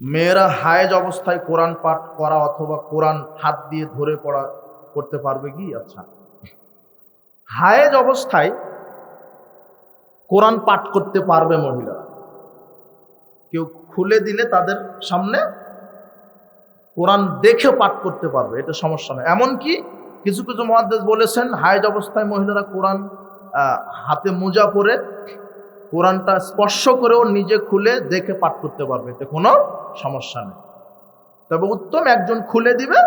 মেয়েরা হায়েজ অবস্থায় কোরআন পাঠ করা অথবা কোরআন হাত দিয়ে ধরে পড়া করতে পারবে কি? আচ্ছা। হায়েজ অবস্থায় কোরআন পাঠ করতে পারবে মহিলা। কেউ খুলে দিলে তাদের সামনে কোরআন দেখে পাঠ করতে পারবে, এটা সমস্যা নয়। এমনকি কিছু কিছু মহাদেশ বলেছেন, হায়েজ অবস্থায় মহিলারা কোরআন হাতে মোজা পরে কোরআনটা স্পর্শ করেও নিজে খুলে দেখে পাঠ করতে পারবে। এতে কোনো সমস্যা নেই। তবে উত্তম একজন খুলে দিবে,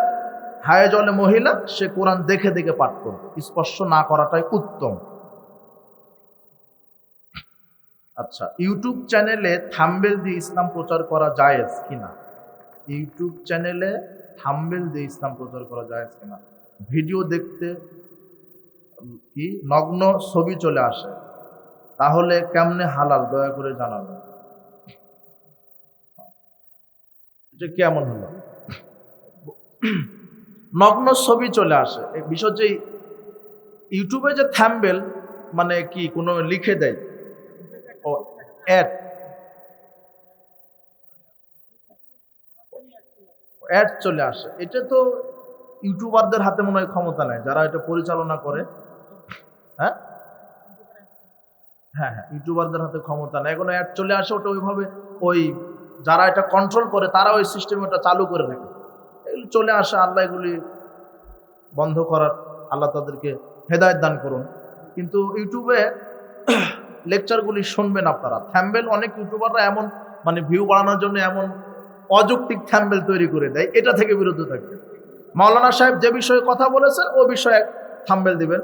হায়ে জলে মহিলা, সে কোরআন দেখে দেখে পাঠ করবে। স্পর্শ না করাটাই উত্তম। আচ্ছা ইউটিউব চ্যানেলে থাম্বেল দিয়ে ইসলাম প্রচার করা জায়েজ কিনা? ইউটিউব চ্যানেলে থাম্বেল দিয়ে ইসলাম প্রচার করা জায়েজ কিনা? ভিডিও দেখতে কি? নগ্ন ছবি চলে আসে। তাহলে কেমনে হালাল? দয়া করে জানাবেন। এটা কেমন হলো। নগ্ন ছবি চলে আসে। এই বিষয় যে ইউটিউবে যে থ্যাম্বেল মানে কি, কোনো লিখে দেয়। ও, অ্যাড। অ্যাড চলে আসে। এটা তো ইউটিউবারদের হাতে মনে হয় ক্ষমতা নেই, যারা এটা পরিচালনা করে। হ্যাঁ? হ্যাঁ হ্যাঁ ইউটিউবারদের হাতে ক্ষমতা নেই। এখন অ্যাড চলে আসে, ওটা ওইভাবে ওই যারা এটা কন্ট্রোল করে, তারা ওই সিস্টেম ওটা চালু করে রাখে। এগুলি চলে আসে, আল্লাহ এগুলি বন্ধ করার, আল্লাহ তাদেরকে হেদায়ত দান করুন। কিন্তু ইউটিউবে লেকচারগুলি শুনবেন আপনারা। থ্যাম্বেল অনেক ইউটিউবাররা এমন মানে ভিউ বাড়ানোর জন্য এমন অযৌক্তিক থ্যাম্বেল তৈরি করে দেয়। এটা থেকে বিরত থাকবে মাওলানা সাহেব যে বিষয়ে কথা বলেছেন, ও বিষয়ে থাম্বেল দিবেন।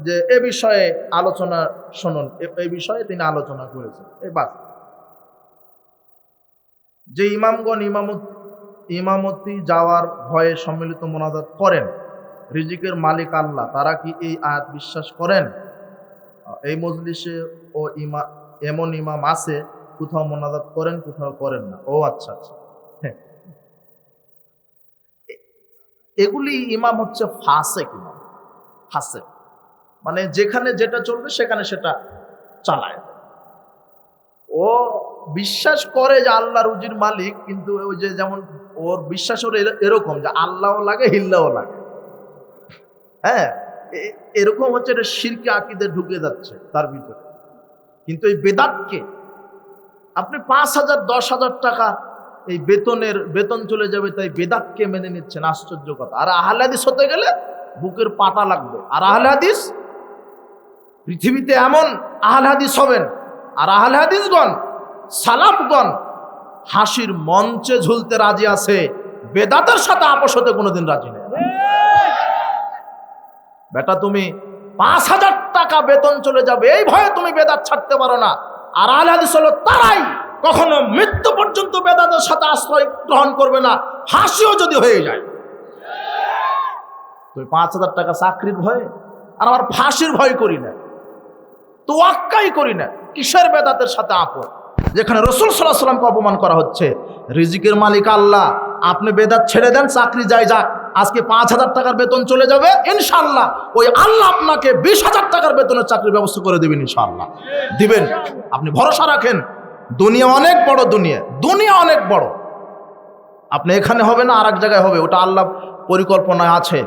যে এ বিষয়ে আলোচনা শুনুন। এ- বিষয়ে তিনি আলোচনা করেছেন। এই বাস। যে ইমামগণ ইমামত, ইমামতি যাওয়ার ভয়ে সম্মিলিত মোনাজাত করেন। রিজিকের মালিক আল্লাহ, তারা কি এই আয়াত বিশ্বাস করেন? এই মজলিসে ও ইমা, এমন ইমাম আছে, কোথাও মোনাজাত করেন, কোথাও করেন না। ও আচ্ছা আচ্ছা। হ্যাঁ। এগুলি ইমাম হচ্ছে ফাসেক ইমাম। ফাসেক। মানে যেখানে যেটা চলবে, সেখানে সেটা চালায়। ও বিশ্বাস করে যে আল্লাহ রুজির মালিক, কিন্তু ওই যে যেমন ওর বিশ্বাস ওর এরকম যে আল্লাহও লাগে, হিল্লাও লাগে। হ্যাঁ এরকম হচ্ছে এটা শিরকে আকিদে ঢুকে যাচ্ছে তার ভিতরে। কিন্তু এই বেদাতকে আপনি পাঁচ হাজার, দশ হাজার টাকা এই বেতনের, বেতন চলে যাবে, তাই বেদাতকে মেনে নিচ্ছেন, আশ্চর্য কথা। আর আহলে হাদিস হতে গেলে বুকের পাটা লাগবে। আর আহলে হাদিস, পৃথিবীতে এমন আহলে হাদিস হবেন। আর আহলে হাদিসগণ সালাফগণ হাসির মঞ্চে ঝুলতে রাজি আছে, বেদাতের সাথে আপোষ হতে কোনোদিন রাজি নেই। বেটা, তুমি পাঁচ হাজার টাকা বেতন চলে যাবে, এই ভয়ে তুমি বেদাত ছাড়তে পারো না। আর আহলে হাদিস হলো তারাই কখনো মৃত্যু পর্যন্ত বেদাতের সাথে আশ্রয় গ্রহণ করবে না, হাসিও যদি হয়ে যায়। তুমি পাঁচ হাজার টাকা চাকরির ভয়ে, আর আমার ফাঁসির ভয় করি না তো ওয়াক্কাই করি না, কিসের বেদাতের সাথে আপন? যেখানে রসুল সাল্লাহ সাল্লামকে অপমান করা হচ্ছে। রিজিকের মালিক আল্লাহ, আপনি বেদাত ছেড়ে দেন, চাকরি যাই যাক, আজকে পাঁচ হাজার টাকার বেতন চলে যাবে ইনশাল্লাহ ওই আল্লাহ আপনাকে বিশ হাজার টাকার বেতনের চাকরির ব্যবস্থা করে দেবেন ইনশাল্লাহ দিবেন। আপনি ভরসা রাখেন, দুনিয়া অনেক বড় দুনিয়া দুনিয়া অনেক বড়। আপনি এখানে হবে না আর এক জায়গায় হবে, ওটা আল্লাহ পরিকল্পনায় আছে।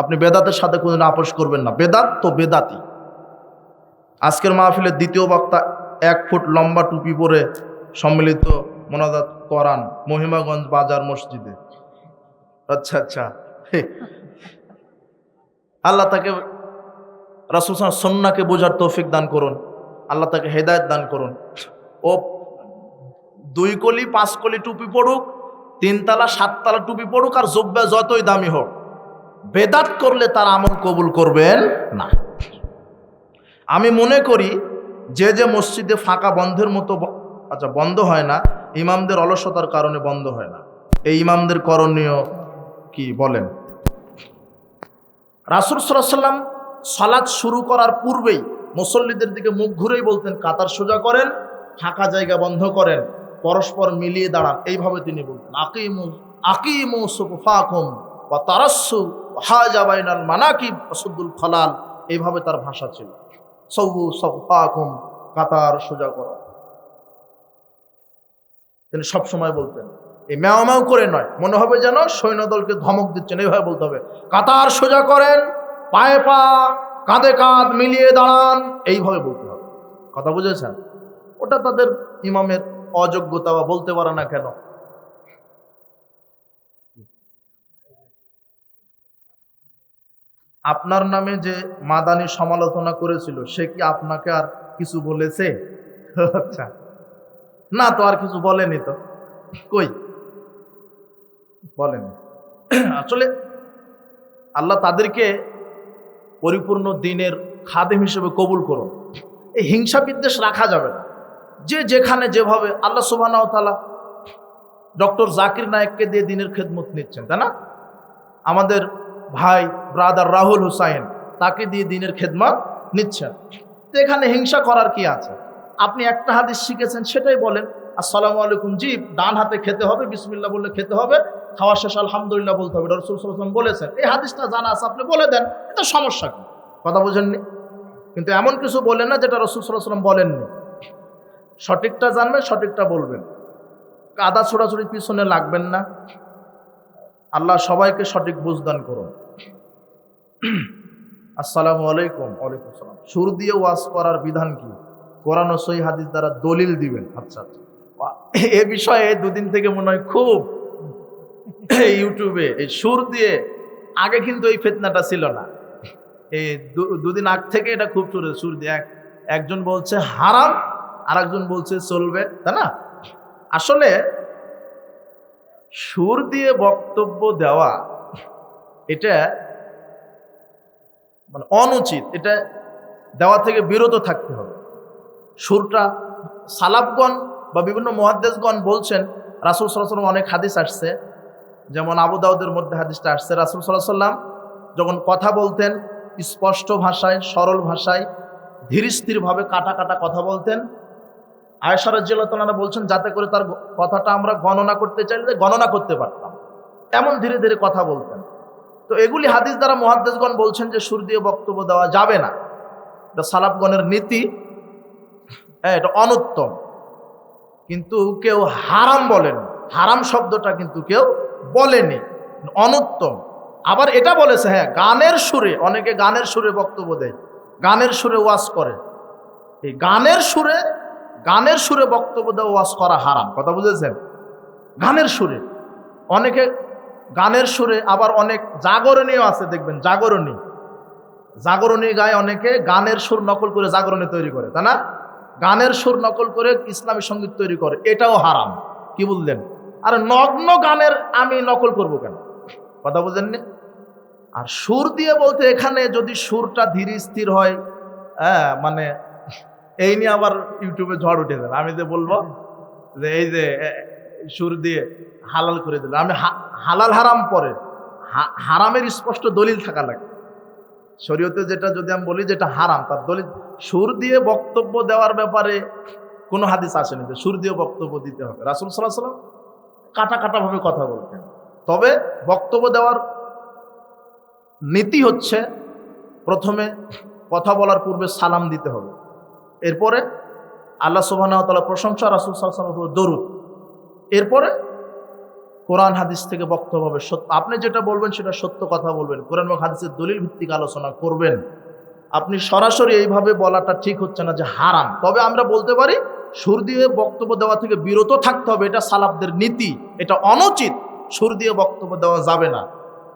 আপনি বেদাতের সাথে কোনো আপোষ করবেন না। বেদাত তো বেদাতি আজকের মাহফিলের দ্বিতীয় বক্তা এক ফুট লম্বা টুপি পরে সম্মিলিত মোনাজাত করান মহিমাগঞ্জ বাজার মসজিদে। আচ্ছা আচ্ছা। আল্লাহ তাকে রাসুল সন্নাকে বোঝার তৌফিক দান করুন। আল্লাহ তাকে হেদায়ত দান করুন। ও দুই কলি, পাঁচ কলি টুপি পড়ুক তিনতলা সাততলা টুপি পড়ুক আর জব্বা যতই দামি হোক, বেদাত করলে তার আমল কবুল করবেন না। আমি মনে করি যে যে মসজিদে ফাঁকা বন্ধের মতো আচ্ছা বন্ধ হয় না, ইমামদের অলসতার কারণে বন্ধ হয় না। এই ইমামদের করণীয় কি বলেন? রাসুল সাল্লাম সালাদ শুরু করার পূর্বেই মুসল্লিদের দিকে মুখ ঘুরেই বলতেন, কাতার সোজা করেন, ফাঁকা জায়গা বন্ধ করেন, পরস্পর মিলিয়ে দাঁড়ান। এইভাবে তিনি বলতেন, আকিমু আকিমু বা তারাসু হাজাবাইনাল মানাকিব আসুদ্দুল খলাল। এইভাবে তার ভাষা ছিল। সবু সফাকুম, কাতার সোজা করো। তিনি সবসময় বলতেন, এই ম্যাও করে নয়, মনে হবে যেন সৈন্যদলকে ধমক দিচ্ছেন, এইভাবে বলতে হবে, কাতার সোজা করেন, পায়ে পা, কাঁধে কাঁধ মিলিয়ে দাঁড়ান, এইভাবে বলতে হবে। কথা বুঝেছেন? ওটা তাদের ইমামের অযোগ্যতা বা বলতে পারে না কেন। আপনার নামে যে মাদানি সমালোচনা করেছিল, সে কি আপনাকে আর কিছু বলেছে? আচ্ছা। না তো, আর কিছু বলেনি তো। কই? বলেনি। আসলে আল্লাহ তাদেরকে পরিপূর্ণ দিনের খাদেম হিসেবে কবুল করুন। এই হিংসা বিদ্বেষ রাখা যাবে না। যে যেখানে যেভাবে আল্লাহ সুবাহ ডক্টর জাকির নায়েককে দিয়ে দিনের খেদমত নিচ্ছেন, তাই না? আমাদের ভাই ব্রাদার রাহুল হুসাইন, তাকে দিয়ে দিনের খেদমা নিচ্ছেন তো এখানে হিংসা করার কি আছে? আপনি একটা হাদিস শিখেছেন, সেটাই বলেন। আসসালামু আলাইকুম, জি, ডান হাতে খেতে হবে বিসমিল্লা বললে খেতে হবে, খাওয়া শেষ, আলহামদুলিল্লাহ বলতে হবে। রসুল সাল্লাম বলেছেন, এই হাদিসটা জানা আছে, আপনি বলে দেন এটা সমস্যা কি? কথা বোঝেননি? কিন্তু এমন কিছু বলেন না যেটা রসুল সাল্লাম বলেননি। সঠিকটা জানবেন, সঠিকটা বলবেন। কাদা ছোড়াছুড়ির পিছনে লাগবেন না। আল্লাহ সবাইকে সঠিক বুঝদান করুন। আসসালামু আলাইকুম, ওয়ালাইকুম সালাম সুর দিয়ে ওয়াজ করার বিধান কি? কোরআন ও সই হাদিস দ্বারা দলিল দিবেন। আচ্ছা আচ্ছা। এ বিষয়ে দুদিন থেকে মনে হয় খুব ইউটিউবে এই সুর দিয়ে আগে কিন্তু এই ফেতনাটা ছিল না। এই দুদিন আগ থেকে এটা খুব চলে সুর দিয়ে এক, একজন বলছে হারাম আর একজন বলছে চলবে, তাই না? আসলে সুর দিয়ে বক্তব্য দেওয়া, এটা মানে অনুচিত, এটা দেওয়া থেকে বিরত থাকতে হবে। সুরটা সালাবগণ বা বিভিন্ন মহাদ্দেশগণ বলছেন, রাসুল সাল্লাম অনেক হাদিস আসছে, যেমন আবু দাউদের মধ্যে হাদিসটা আসছে, রাসুল সাল্লাহ সাল্লাম যখন কথা বলতেন, স্পষ্ট ভাষায়, সরল ভাষায় ধীর স্থিরভাবে কাটা কাটা কথা বলতেন। আয়সার জেলাতনারা বলছেন, যাতে করে তার কথাটা আমরা গণনা করতে চাইলে গণনা করতে পারতাম। এমন ধীরে ধীরে কথা বলতেন। তো এগুলি হাদিস দ্বারা মহাদ্দেশগণ বলছেন যে সুর দিয়ে বক্তব্য দেওয়া যাবে না। এটা সালাফগণের নীতি। হ্যাঁ এটা অনুত্তম। কিন্তু কেউ হারাম বলেন। হারাম শব্দটা কিন্তু কেউ বলেনি। অনুত্তম। আবার এটা বলেছে হ্যাঁ গানের সুরে, অনেকে গানের সুরে বক্তব্য দেয়। গানের সুরে ওয়াজ করে। এই গানের সুরে গানের সুরে বক্তব্য দেওয়া ওয়াজ করা হারাম। কথা বুঝেছেন? গানের সুরে। অনেকে গানের সুরে আবার অনেক জাগরণীয় আছে, দেখবেন, জাগরণী। জাগরণী গায়ে অনেকে গানের সুর নকল করে জাগরণী তৈরি করে, তাই না? গানের সুর নকল করে ইসলামী সংগীত তৈরি করে, এটাও হারাম। কি বললেন? আর নগ্ন গানের আমি নকল করব কেন? কথা বুঝেননি? আর সুর দিয়ে বলতে এখানে যদি সুরটা ধীর স্থির হয় হ্যাঁ মানে এই নিয়ে আবার ইউটিউবে ঝড় উঠে যাবে। আমি যে বলব যে এই যে সুর দিয়ে হালাল করে দিল। আমি হালাল হারাম পরে হারামের স্পষ্ট দলিল থাকা লাগে। শরীয়তে যেটা যদি আমি বলি যেটা হারাম, তার দলিল, সুর দিয়ে বক্তব্য দেওয়ার ব্যাপারে কোনো হাদিস আসেনি যে সুর দিয়ে বক্তব্য দিতে হবে। রাসুল সাল্লাহ সাল্লাম কাটা কাটাভাবে কথা বলতেন। তবে বক্তব্য দেওয়ার নীতি হচ্ছে, প্রথমে কথা বলার পূর্বে সালাম দিতে হবে। এরপরে আল্লাহ সুবাহতালা প্রশংসা রাসুল উপর দরুদ। এরপরে কোরআন হাদিস থেকে বক্তব্য হবে সত্য। আপনি যেটা বলবেন সেটা সত্য কথা বলবেন। কোরআন এবং হাদিসের দলিল ভিত্তিক আলোচনা করবেন। আপনি সরাসরি এইভাবে বলাটা ঠিক হচ্ছে না যে হারাম। তবে আমরা বলতে পারি, সুর দিয়ে বক্তব্য দেওয়া থেকে বিরত থাকতে হবে। এটা সালাবদের নীতি, এটা অনুচিত। সুর দিয়ে বক্তব্য দেওয়া যাবে না।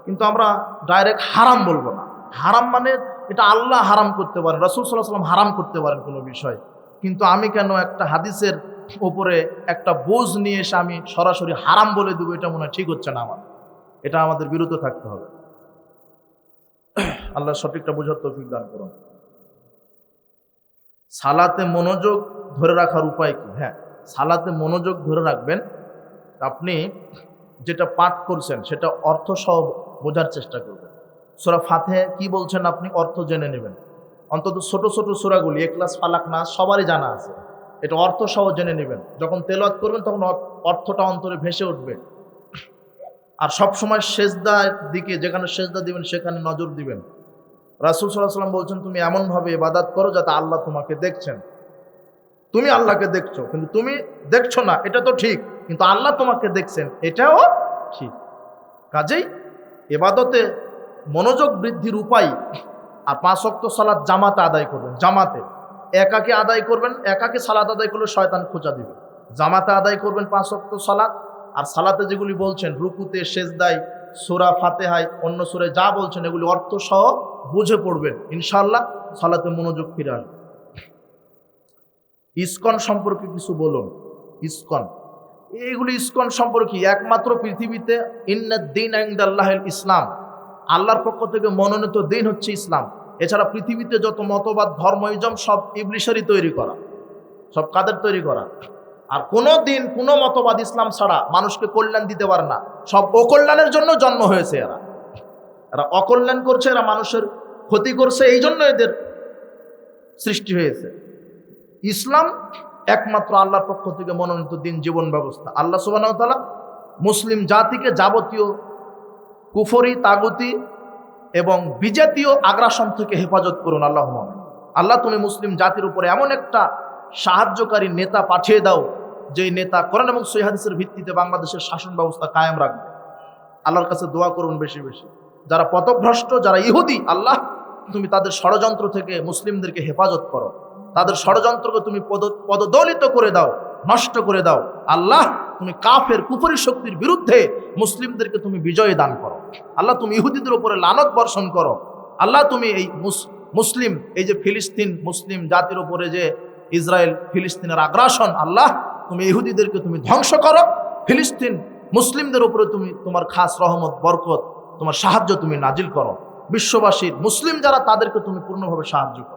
কিন্তু আমরা ডাইরেক্ট হারাম বলব না। হারাম মানে এটা আল্লাহ হারাম করতে পারেন, রসুল সাল্লাহ সাল্লাম হারাম করতে পারেন কোনো বিষয়। কিন্তু আমি কেন একটা হাদিসের উপরে একটা বোঝ নিয়ে এসে আমি সরাসরি হারাম বলে দেবো, এটা মনে ঠিক হচ্ছে না আমার। এটা আমাদের বিরত থাকতে হবে। আল্লাহ সঠিকটা বোঝার তৌফিক দান করুন। সালাতে মনোযোগ ধরে রাখার উপায় কি? হ্যাঁ সালাতে মনোযোগ ধরে রাখবেন। আপনি যেটা পাঠ করছেন, সেটা অর্থ সহ বোঝার চেষ্টা করবেন। সোরা ফাতে কি বলছেন আপনি? অর্থ জেনে নেবেন। অন্তত ছোট ছোট সোরাগুলি একলাস ফালাক না, সবারই জানা আছে। এটা অর্থ সহ জেনে নেবেন। যখন তেলাওয়াত করবেন, তখন অর্থটা অন্তরে ভেসে উঠবে। আর সব সময় সেজদার দিকে, যেখানে সেজদা দিবেন, সেখানে নজর দিবেন। রাসুল সাল্লাহ সাল্লাম বলছেন, তুমি এমনভাবে ইবাদাত করো যাতে আল্লাহ তোমাকে দেখছেন। তুমি আল্লাহকে দেখছ, কিন্তু তুমি দেখছ না, এটা তো ঠিক, কিন্তু আল্লাহ তোমাকে দেখছেন, এটাও ঠিক। কাজেই এবাদতে মনোযোগ বৃদ্ধির উপায়, আর পাঁচ অক্ত সালাদ জামাতে আদায় করবেন, জামাতে। একাকে আদায় করবেন, একাকে সালাত আদায় করলে শয়তান খোঁচা দিবে। জামাতে আদায় করবেন পাঁচ অক্ত সালাদ আর সালাতে যেগুলি বলছেন, রুকুতে, সেজদায়, সোরা ফাতেহায়, অন্য সুরে যা বলছেন, এগুলি অর্থ সহ বুঝে পড়বেন। ইনশাল্লাহ সালাতে মনোযোগ ফিরে আসবে। ইসকন সম্পর্কে কিছু বলুন। ইস্কন। এইগুলি ইস্কন সম্পর্কে একমাত্র পৃথিবীতে, ইন্নাদ্দিন আল্লাহ ইসলাম। আল্লাহর পক্ষ থেকে মনোনীত দিন হচ্ছে ইসলাম। এছাড়া পৃথিবীতে যত মতবাদ, ধর্ম, ইজম, সব ইবলিশেরই তৈরি করা। সব কাদের তৈরি করা? আর কোনো দিন কোনো মতবাদ ইসলাম ছাড়া মানুষকে কল্যাণ দিতে পারে না। সব অকল্যাণের জন্য জন্ম হয়েছে এরা। এরা অকল্যাণ করছে, এরা মানুষের ক্ষতি করছে, এই জন্য এদের সৃষ্টি হয়েছে। ইসলাম একমাত্র আল্লাহর পক্ষ থেকে মনোনীত দিন, জীবন ব্যবস্থা। আল্লাহ সুবাহ মুসলিম জাতিকে যাবতীয় কুফরি, তাগুতি এবং বিজাতীয় আগ্রাসন থেকে হেফাজত করুন আল্লাহ আল্লাহ তুমি মুসলিম জাতির উপরে এমন একটা সাহায্যকারী নেতা পাঠিয়ে দাও, যেই নেতা করেন এবং সৈহাদিসের ভিত্তিতে বাংলাদেশের শাসন ব্যবস্থা কায়েম রাখবে। আল্লাহর কাছে দোয়া করুন বেশি বেশি। যারা পথভ্রষ্ট, যারা ইহুদি, আল্লাহ, তুমি তাদের ষড়যন্ত্র থেকে মুসলিমদেরকে হেফাজত করো। তাদের ষড়যন্ত্রকে তুমি পদ, পদদলিত করে দাও, নষ্ট করে দাও। আল্লাহ তুমি কাফের কুফরি শক্তির বিরুদ্ধে মুসলিমদেরকে তুমি বিজয় দান করো। আল্লাহ তুমি ইহুদিদের উপরে লানত বর্ষণ করো। আল্লাহ তুমি এই মুস- মুসলিম, এই যে ফিলিস্তিন মুসলিম জাতির উপরে যে ইসরায়েল ফিলিস্তিনের আগ্রাসন, আল্লাহ তুমি ইহুদিদেরকে তুমি ধ্বংস করো। ফিলিস্তিন মুসলিমদের উপরে তুমি, তোমার খাস রহমত, বরকত, তোমার সাহায্য তুমি নাজিল করো। বিশ্ববাসীর মুসলিম যারা, তাদেরকে তুমি পূর্ণভাবে সাহায্য করো।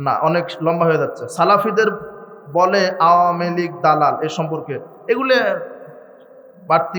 না, অনেক লম্বা হয়ে যাচ্ছে। সালাফিদের বলে আওয়ামী লীগ দালাল এ সম্পর্কে এগুলো বাড়তি।